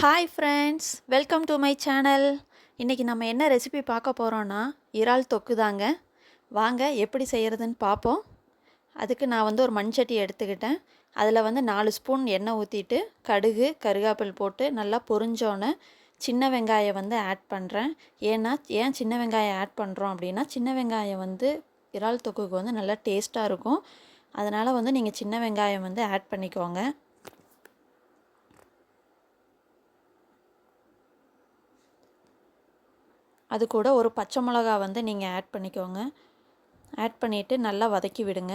Hi friends welcome to my channel இன்றைக்கி நம்ம என்ன ரெசிபி பார்க்க போகிறோன்னா இறால் தொக்கு தாங்க. வாங்க எப்படி செய்கிறதுன்னு பார்ப்போம். அதுக்கு நான் வந்து ஒரு மண்சட்டி எடுத்துக்கிட்டேன். அதில் வந்து நாலு ஸ்பூன் எண்ணெய் ஊற்றிட்டு கடுகு கருகாப்பில் போட்டு நல்லா பொரிஞ்சோன்னே சின்ன வெங்காயம் வந்து ஆட் பண்ணுறேன் ஏன்னா ஏன் சின்ன வெங்காயம் ஆட் பண்ணுறோம் அப்படின்னா சின்ன வெங்காயம் வந்து இறால் தொக்குக்கு வந்து நல்லா டேஸ்ட்டாக இருக்கும். அதனால் வந்து நீங்கள் சின்ன வெங்காயம் வந்து ஆட் பண்ணிக்கோங்க. அது கூட ஒரு பச்சை மிளகா வந்து நீங்கள் ஆட் பண்ணிக்கோங்க. ஆட் பண்ணிவிட்டு நல்லா வதக்கி விடுங்க.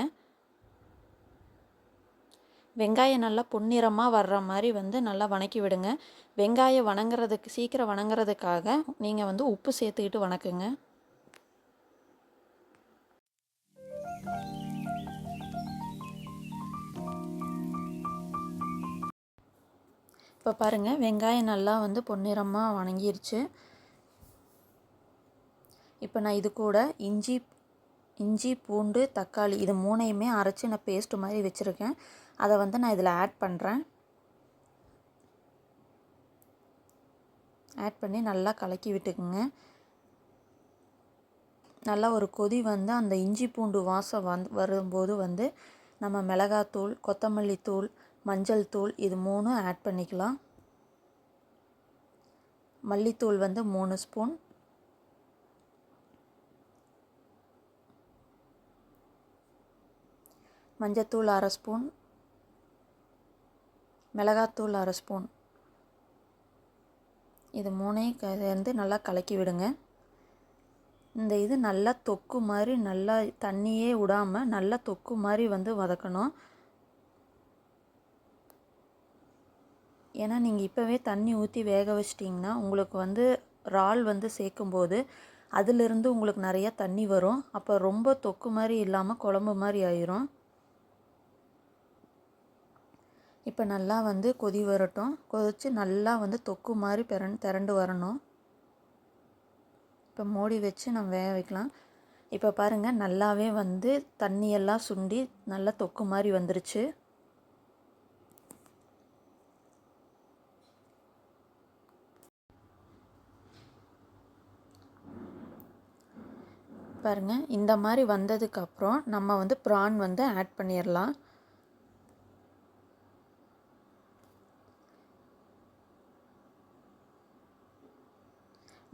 வெங்காயம் நல்லா பொன்னிறமாக வர்ற மாதிரி வந்து நல்லா வணக்கி விடுங்க. வெங்காயம் வணங்குறதுக்கு சீக்கிரம் வணங்குறதுக்காக நீங்கள் வந்து உப்பு சேர்த்துக்கிட்டு வணக்குங்க. இப்போ பாருங்கள் வெங்காயம் நல்லா வந்து பொன்னிறமாக வணங்கிருச்சு. இப்போ நான் இது கூட இஞ்சி இஞ்சி பூண்டு தக்காளி இது மூணையுமே அரைச்சி நான் பேஸ்ட் மாதிரி வச்சுருக்கேன். அதை வந்து நான் இதில் ஆட் பண்ணுறேன் ஆட் பண்ணி நல்லா கலக்கி விட்டுக்குங்க. நல்லா ஒரு கொதி வந்து அந்த இஞ்சி பூண்டு வாசம் வந் வரும்போது வந்து நம்ம மிளகாத்தூள் கொத்தமல்லி தூள் மஞ்சள் தூள் இது மூணும் ஆட் பண்ணிக்கலாம். மல்லித்தூள் வந்து மூணு ஸ்பூன் மஞ்சத்தூள் அரை ஸ்பூன் மிளகாத்தூள் அரை ஸ்பூன். இது மூணையும் சேர்ந்து நல்லா கலக்கி விடுங்க. இந்த இது நல்லா தொக்கு மாதிரி நல்லா தண்ணியே விடாமல் நல்லா தொக்கு மாதிரி வந்து வதக்கணும். ஏன்னா நீங்கள் இப்போவே தண்ணி ஊற்றி வேக வச்சிட்டிங்கன்னா உங்களுக்கு வந்து இறால் வந்து சேர்க்கும்போது அதிலிருந்து உங்களுக்கு நிறைய தண்ணி வரும். அப்போ ரொம்ப தொக்கு மாதிரி இல்லாமல் குழம்பு மாதிரி ஆயிரும். இப்போ நல்லா வந்து கொதி வரட்டும். கொதித்து நல்லா வந்து தொக்கு மாதிரி பிறன் திரண்டு வரணும். இப்போ மூடி வச்சு நம்ம வேக வைக்கலாம். இப்போ பாருங்கள் நல்லாவே வந்து தண்ணியெல்லாம் சுண்டி நல்லா தொக்கு மாதிரி வந்துருச்சு. பாருங்கள் இந்த மாதிரி வந்ததுக்கப்புறம் நம்ம வந்து ப்ரான் வந்து ஆட் பண்ணிடலாம்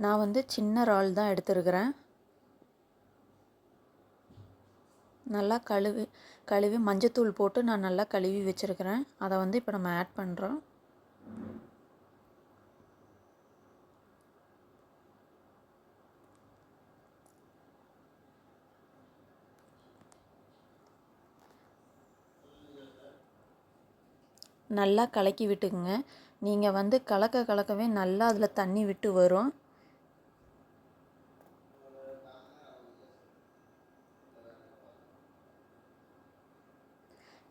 நான் வந்து சின்ன இறால் தான் எடுத்துருக்கிறேன். நல்லா கழுவி கழுவி மஞ்சத்தூள் போட்டு நான் நல்லா கழுவி வச்சுருக்கிறேன். அதை வந்து இப்போ நம்ம ஆட் பண்ணுறோம் நல்லா கலக்கி விட்டுக்குங்க. நீங்கள் வந்து கலக்க கலக்கவே நல்லா அதில் தண்ணி விட்டு வரும்.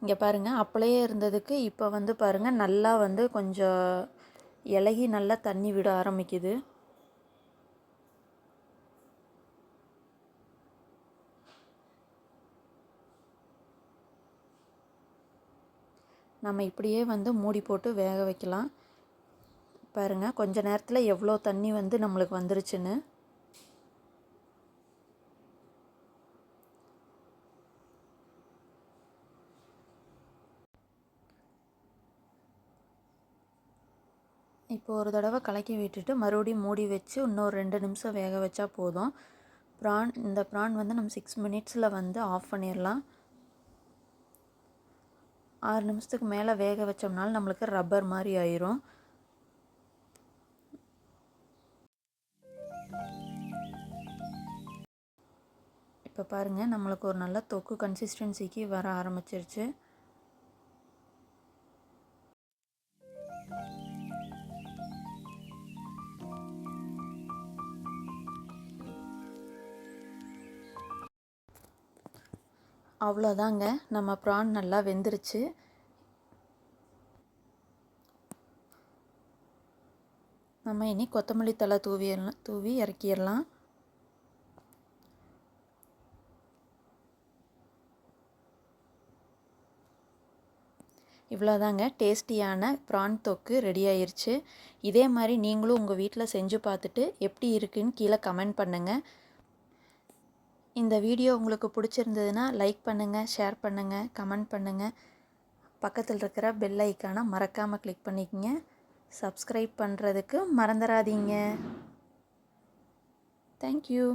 இங்கே பாருங்கள் அப்படியே இருந்ததுக்கு இப்போ வந்து பாருங்கள் நல்லா வந்து கொஞ்சம் இலகி நல்லா தண்ணி விட ஆரம்பிக்குது. நம்ம இப்படியே வந்து மூடி போட்டு வேக வைக்கலாம். பாருங்கள் கொஞ்ச நேரத்தில் எவ்வளோ தண்ணி வந்து நம்மளுக்கு வந்துருச்சுன்னு. இப்போ ஒரு தடவை கலக்கி விட்டுட்டு மறுபடியும் மூடி வச்சு இன்னொரு ரெண்டு நிமிஷம் வேக வச்சா போதும். ப்ரான் இந்த ப்ரான் வந்து நம்ம சிக்ஸ் மினிட்ஸில் வந்து ஆஃப் பண்ணிடலாம் ஆறு நிமிஷத்துக்கு மேலே வேக வச்சோம்னாலும் நம்மளுக்கு ரப்பர் மாதிரி ஆயிரும். இப்போ பாருங்கள் நம்மளுக்கு ஒரு நல்ல தொக்கு கன்சிஸ்டன்சிக்கு வர ஆரம்பிச்சிருச்சு. அவ்வளோதாங்க. நம்ம ப்ரான் நல்லா வெந்துருச்சு. நம்ம இனி கொத்தமல்லி தலை தூவிடலாம் தூவி இறக்கிடலாம். இவ்வளோதாங்க. டேஸ்டியான ப்ரான் தொக்கு ரெடி ஆயிருச்சு. இதே மாதிரி நீங்களும் உங்கள் வீட்டில் செஞ்சு பார்த்துட்டு எப்படி இருக்குன்னு கீழே கமெண்ட் பண்ணுங்கள் இந்த வீடியோ உங்களுக்கு பிடிச்சிருந்ததுன்னா லைக் பண்ணுங்கள் ஷேர் பண்ணுங்கள் கமெண்ட் பண்ணுங்கள் பக்கத்தில் இருக்கிற பெல் ஐக்கானை மறக்காமல் கிளிக் பண்ணிக்கோங்க. சப்ஸ்கிரைப் பண்ணுறதுக்கு மறந்துடாதீங்க தேங்க்யூ